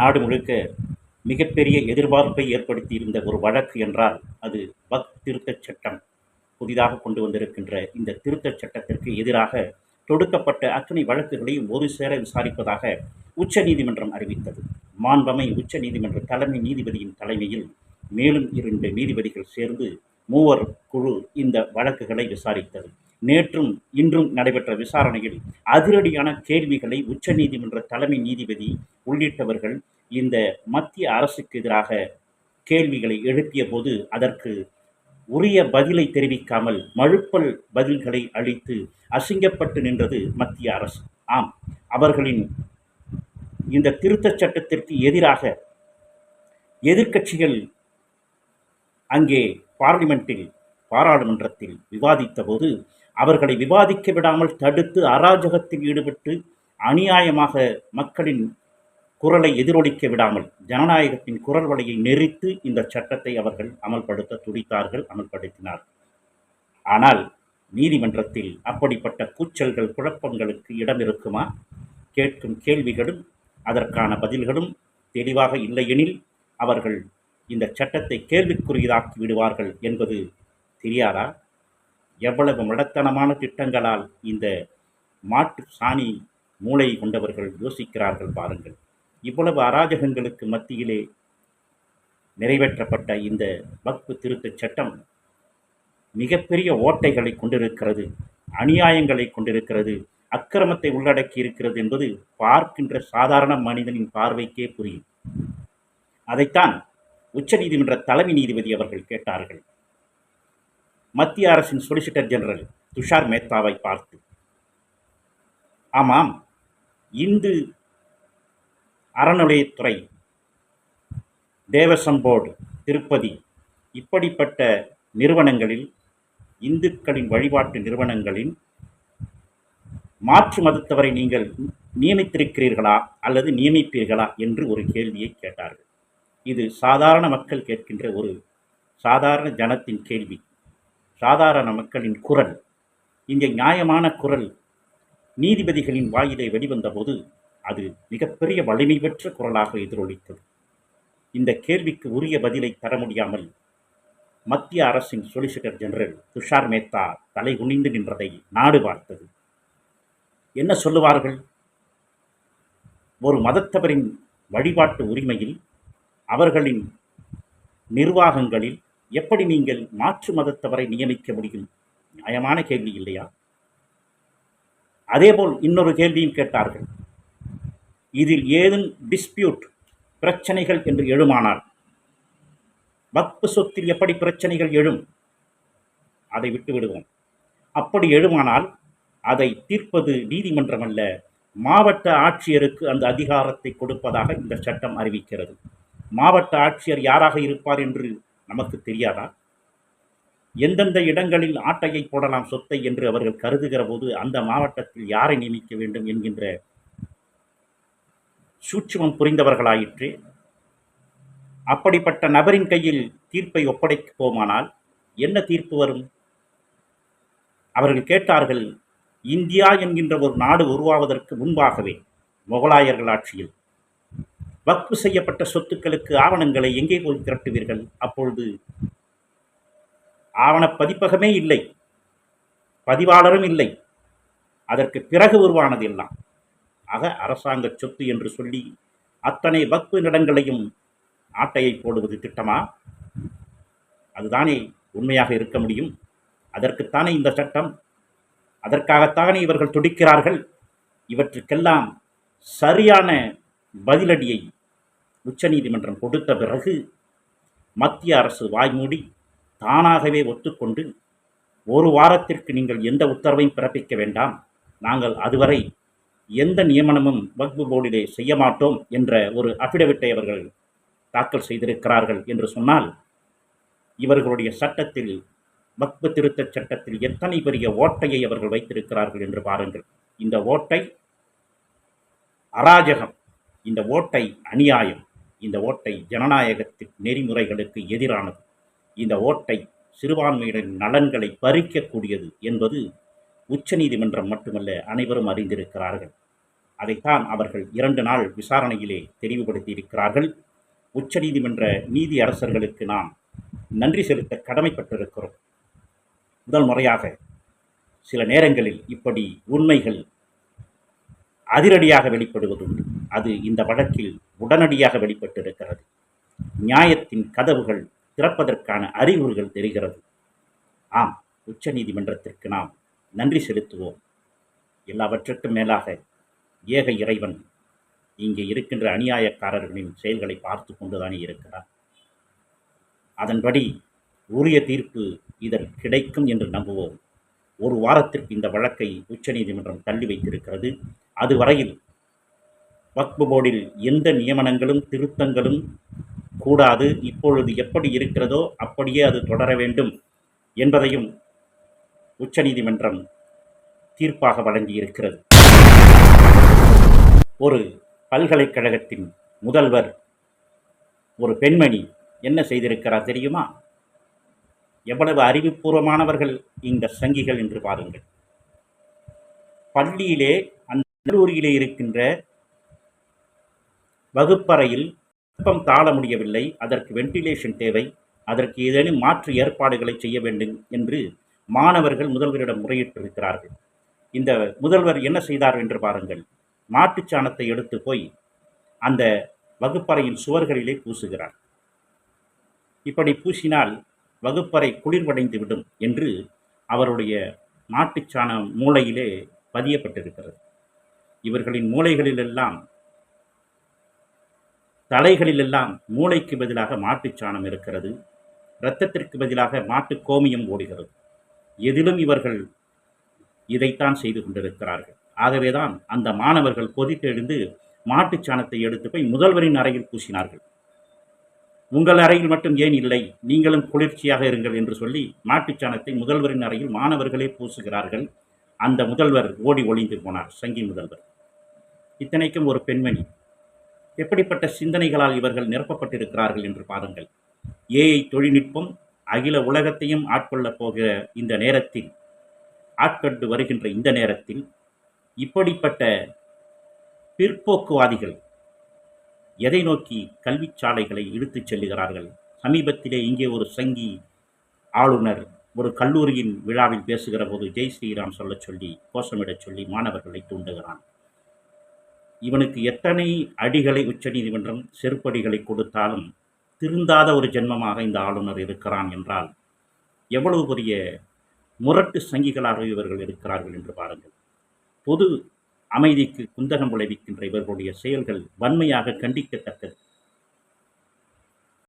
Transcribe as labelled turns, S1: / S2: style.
S1: நாடு முழுக்க மிகப்பெரிய எதிர்பார்ப்பை ஏற்படுத்தியிருந்த ஒரு வழக்கு என்றால் அது பக் திருத்தச் சட்டம். புதிதாக கொண்டு வந்திருக்கின்ற இந்த திருத்தச் சட்டத்திற்கு எதிராக தொடுக்கப்பட்ட அத்தனை வழக்குகளையும் ஒரு சேர விசாரிப்பதாக உச்சநீதிமன்றம் அறிவித்தது. மாண்பமை உச்சநீதிமன்ற தலைமை நீதிபதியின் தலைமையில் மேலும் இரண்டு நீதிபதிகள் சேர்ந்து மூவர் குழு இந்த வழக்குகளை விசாரித்தது. நேற்றும் இன்றும் நடைபெற்ற விசாரணையில் அதிரடியான கேள்விகளை உச்சநீதிமன்ற தலைமை நீதிபதி உள்ளிட்டவர்கள் இந்த மத்திய அரசுக்கு எதிராக கேள்விகளை எழுப்பிய போது அதற்கு உரிய பதிலை தெரிவிக்காமல் மழுப்பல் பதில்களை அளித்து அசிங்கப்பட்டு நின்றது மத்திய அரசு. ஆம் அவர்களின் இந்த திருத்தச் சட்டத்திற்கு எதிராக எதிர்க்கட்சிகள் அங்கே பார்லிமெண்ட்டில் பாராளுமன்றத்தில் விவாதித்த போது அவர்களை விவாதிக்க விடாமல் தடுத்து அராஜகத்தில் ஈடுபட்டு அநியாயமாக மக்களின் குரலை எதிரொலிக்க விடாமல் ஜனநாயகத்தின் குரல் வலையை நெறித்து இந்த சட்டத்தை அவர்கள் அமல்படுத்த துடித்தார்கள் அமல்படுத்தினார் ஆனால் நீதிமன்றத்தில் அப்படிப்பட்ட கூச்சல்கள் குழப்பங்களுக்கு இடம் இருக்குமா? கேட்கும் கேள்விகளும் அதற்கான பதில்களும் தெளிவாக இல்லையெனில் அவர்கள் இந்த சட்டத்தை கேள்விக்குரியதாக்கி விடுவார்கள் என்பது தெரியாதா? எவ்வளவு மிடத்தனமான திட்டங்களால் இந்த மாட்டு சாணி மூளை கொண்டவர்கள் யோசிக்கிறார்கள் பாருங்கள். இவ்வளவு அராஜகங்களுக்கு மத்தியிலே நிறைவேற்றப்பட்ட இந்த வக்பு திருத்தச் சட்டம் மிகப்பெரிய ஓட்டைகளை கொண்டிருக்கிறது அநியாயங்களை கொண்டிருக்கிறது அக்கிரமத்தை உள்ளடக்கி இருக்கிறது என்பது பார்க்கின்ற சாதாரண மனிதனின் பார்வைக்கே புரியும். அதைத்தான் உச்சநீதிமன்ற தலைமை நீதிபதி அவர்கள் கேட்டார்கள். மத்திய அரசின் சொலிசிட்டர் ஜெனரல் துஷார் மேத்தாவை பார்த்து ஆமாம் இந்து அறநிலையத்துறை தேவசம் போர்டு திருப்பதி இப்படிப்பட்ட நிறுவனங்களில் இந்துக்களின் வழிபாட்டு நிறுவனங்களின் மாற்று மதத்தவரை நீங்கள் நியமித்திருக்கிறீர்களா அல்லது நியமிப்பீர்களா? என்று ஒரு கேள்வியை கேட்டார்கள். இது சாதாரண மக்கள் கேட்கின்ற ஒரு சாதாரண ஜனத்தின் கேள்வி. சாதாரண மக்களின் குரல் இங்கே நியாயமான குரல் நீதிபதிகளின் வாயிலை வெளிவந்தபோது அது மிகப்பெரிய வலிமை பெற்ற குரலாக எதிரொலித்தது. இந்த கேள்விக்கு உரிய பதிலை தர முடியாமல் மத்திய அரசின் சொலிசிட்டர் ஜெனரல் துஷார் மேத்தா தலை குனிந்து நின்றதை நாடு பார்த்தது. என்ன சொல்லுவார்கள்? ஒரு மதத்தவரின் வழிபாட்டு உரிமையில் அவர்களின் நிர்வாகங்களில் எப்படி நீங்கள் மாற்று மதத்தவரை நியமிக்க முடியும்? நியாயமான கேள்வி இல்லையா? அதேபோல் இன்னொரு கேள்வியும் கேட்டார்கள். இதில் ஏதும் டிஸ்பியூட் பிரச்சனைகள் என்று எழுமானால் வக்பு சொத்தில் எப்படி பிரச்சனைகள் எழும்? அதை விட்டு விடுவோம் அப்படி எழுமானால் அதை தீர்ப்பது நீதிமன்றம் அல்ல மாவட்ட ஆட்சியருக்கு அந்த அதிகாரத்தை கொடுப்பதாக இந்த சட்டம் அறிவிக்கிறது. மாவட்ட ஆட்சியர் யாராக இருப்பார் என்று நமக்கு தெரியாதா? எந்தெந்த இடங்களில் ஆட்டையை போடலாம் சொத்தை என்று அவர்கள் கருதுகிற போது அந்த மாவட்டத்தில் யாரை நியமிக்க வேண்டும் என்கின்ற சூட்சுமம் புரிந்தவர்களாயிற்று. அப்படிப்பட்ட நபரின் கையில் தீர்ப்பை ஒப்படைப்போமானால் என்ன தீர்ப்பு வரும்? அவர்கள் கேட்டார்கள் இந்தியா என்கின்ற ஒரு நாடு உருவாவதற்கு முன்பாகவே முகலாயர்கள் ஆட்சியில் வக்ஃபு செய்யப்பட்ட சொத்துக்களுக்கு ஆவணங்களை எங்கே போய் திரட்டுவீர்கள்? அப்பொழுது ஆவண பதிப்பகமே இல்லை. பதிவாளரும் இல்லை. அதற்கு பிறகு உருவானது எல்லாம். ஆக அரசாங்க சொத்து என்று சொல்லி அத்தனை வக்பு நிலங்களையும் ஆட்டையை போடுவது திட்டமா? அதுதானே உண்மையாக இருக்க முடியும். அதற்குத்தானே இந்த சட்டம்? அதற்காகத்தானே இவர்கள் துடிக்கிறார்கள்? இவற்றுக்கெல்லாம் சரியான பதிலடியை உச்சநீதிமன்றம் கொடுத்த பிறகு மத்திய அரசு வாய்மூடி தானாகவே ஒத்துக்கொண்டு ஒரு வாரத்திற்கு நீங்கள் எந்த உத்தரவையும் பிறப்பிக்க வேண்டாம். நாங்கள் அதுவரை எந்த நியமனமும் வக்பு போர்டிலே செய்ய மாட்டோம் என்ற ஒரு அபிடவிட்டை அவர்கள் தாக்கல் செய்திருக்கிறார்கள் என்று சொன்னால் இவர்களுடைய சட்டத்தில் வக்பு திருத்தச் சட்டத்தில் எத்தனை பெரிய ஓட்டையை அவர்கள் வைத்திருக்கிறார்கள் என்று பாருங்கள். இந்த ஓட்டை அராஜகம் இந்த ஓட்டை அநியாயம் இந்த ஓட்டை ஜனநாயகத்தின் நெறிமுறைகளுக்கு எதிரானது. இந்த ஓட்டை சிறுபான்மையினரின் நலன்களை பறிக்கக்கூடியது என்பது உச்சநீதிமன்றம் மட்டுமல்ல அனைவரும் அறிந்திருக்கிறார்கள். அதைத்தான் அவர்கள் இரண்டு நாள் விசாரணையிலே தெரிவுபடுத்தியிருக்கிறார்கள். உச்சநீதிமன்ற நீதி அரசர்களுக்கு நாம் நன்றி செலுத்த கடமைப்பட்டிருக்கிறோம். முதல் முறையாக சில நேரங்களில் இப்படி உண்மைகள் அதிரடியாக வெளிப்படுவதுண்டு. அது இந்த வழக்கில் உடனடியாக வெளிப்பட்டிருக்கிறது. நியாயத்தின் கதவுகள் திறப்பதற்கான அறிகுறிகள் தெரிகிறது. ஆம் உச்ச நீதிமன்றத்திற்கு நாம் நன்றி செலுத்துவோம். எல்லாவற்றுக்கும் மேலாக ஏக இறைவன் இங்கே இருக்கின்ற அநியாயக்காரர்களின் செயல்களை பார்த்து கொண்டுதானே இருக்கிறார். அதன்படி உரிய தீர்ப்பு இதற்கு கிடைக்கும் என்று நம்புவோம். ஒரு வாரத்திற்கு இந்த வழக்கை உச்சநீதிமன்றம் தள்ளி வைத்திருக்கிறது. அதுவரையில் வக்பு போர்டில் எந்த நியமனங்களும் திருத்தங்களும் கூடாது. இப்பொழுது எப்படி இருக்கிறதோ அப்படியே அது தொடர வேண்டும் என்பதையும் உச்சநீதிமன்றம் தீர்ப்பாக வழங்கியிருக்கிறது. ஒரு பல்கலைக்கழகத்தின் முதல்வர் ஒரு பெண்மணி என்ன செய்திருக்கிறார் தெரியுமா? எவ்வளவு அறிவுபூர்வமானவர்கள் இந்த சங்கிகள் என்று பாருங்கள். பள்ளியிலே அந்த கல்லூரியிலே இருக்கின்ற வகுப்பறையில் வெப்பம் தாழ முடியவில்லை. அதற்கு வென்டிலேஷன் தேவை. அதற்கு ஏதேனும் மாற்று ஏற்பாடுகளை செய்ய வேண்டும் என்று மாணவர்கள் முதல்வரிடம் முறையிட்டிருக்கிறார்கள். இந்த முதல்வர் என்ன செய்தார் என்று பாருங்கள். மாட்டுச் சாணத்தை எடுத்து போய் அந்த வகுப்பறையின் சுவர்களிலே பூசுகிறார். இப்படி பூசினால் வகுப்பறை குளிர்வடைந்து விடும் என்று அவருடைய மாட்டுச் சாணம் மூளையிலே பதியப்பட்டிருக்கிறது. இவர்களின் மூளைகளிலெல்லாம் தலைகளிலெல்லாம் மூளைக்கு பதிலாக மாட்டுச் சாணம் இருக்கிறது. இரத்தத்திற்கு பதிலாக மாட்டு கோமியம் ஓடுகிறது. எதிலும் இவர்கள் இதைத்தான் செய்து கொண்டிருக்கிறார்கள். ஆகவேதான் அந்த மாணவர்கள் கொதித்தெழுந்து மாட்டுச் சாணத்தை எடுத்து போய் முதல்வரின் அறையில் பூசினார்கள். உங்கள் அறையில் மட்டும் ஏன் இல்லை? நீங்களும் குளிர்ச்சியாக இருங்கள் என்று சொல்லி மாட்டுச் சாணத்தை முதல்வரின் அறையில் மாணவர்களே பூசுகிறார்கள். அந்த முதல்வர் ஓடி ஒளிந்து போனார் சங்கி முதல்வர். இத்தனைக்கும் ஒரு பெண்மணி. எப்படிப்பட்ட சிந்தனைகளால் இவர்கள் நிரப்பப்பட்டிருக்கிறார்கள் என்று பாருங்கள். ஏஐ தொழில்நுட்பம் அகில உலகத்தையும் ஆட்கொள்ளப் போகிற இந்த நேரத்தில் ஆட்கொண்டு வருகின்ற இந்த நேரத்தில் இப்படிப்பட்ட பிற்போக்குவாதிகள் எதை நோக்கி கல்விச்சாலைகளை இழுத்துச் செல்லுகிறார்கள்? சமீபத்திலே இங்கே ஒரு சங்கி ஆளுநர் ஒரு கல்லூரியின் விழாவில் பேசுகிற போது ஜெய் ஸ்ரீராம் சொல்லச் சொல்லி கோஷமிடச் சொல்லி மாணவர்களை தூண்டுகிறான். இவனுக்கு எத்தனை அடிகளை உச்சநீதிமன்றம் செருப்படிகளை கொடுத்தாலும் திருந்தாத ஒரு ஜென்மமாக இந்த ஆளுநர் இருக்கிறான் என்றால் எவ்வளவு பெரிய முரட்டு சங்கிகளாக இவர்கள் இருக்கிறார்கள் என்று பாருங்கள். பொது அமைதிக்கு குந்தகம் விளைவிக்கின்ற இவர்களுடைய செயல்கள் வன்மையாக கண்டிக்கத்தக்கது.